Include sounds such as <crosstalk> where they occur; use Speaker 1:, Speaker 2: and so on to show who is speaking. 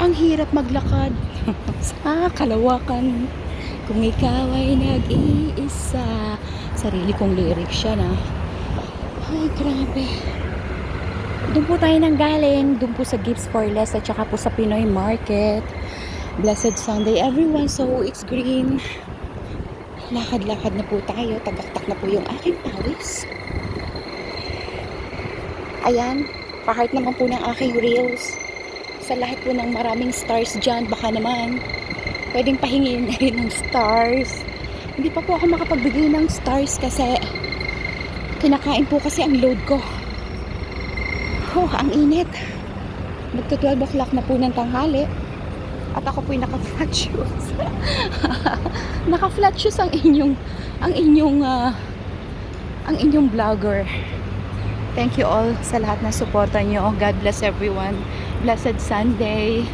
Speaker 1: Ang hirap maglakad sa <laughs> kalawakan. Kung ikaw ay nag-iisa. Sarili kong lyrics siya na. Ay, grabe. Doon po tayo nang galing. Doon po sa Gifts for Less at saka po sa Pinoy Market. Blessed Sunday everyone. So, it's green. Lakad-lakad na po tayo. Tagaktak na po yung aking pawis. Ayan. Pa-heart naman po ng aking reels. Sa lahat po ng maraming stars dyan, baka naman pwedeng pahingin na rin ng stars. Hindi pa po ako makapagbigay ng stars kasi kinakain po kasi ang load ko. Oh, ang init. Magto 12 o'clock na po ng tanghali. At ako po'y naka-flat shoes. <laughs> naka-flat shoes ang inyong ang inyong ah, ang inyong vlogger. Thank you all sa lahat na suporta nyo. God bless everyone. Blessed Sunday.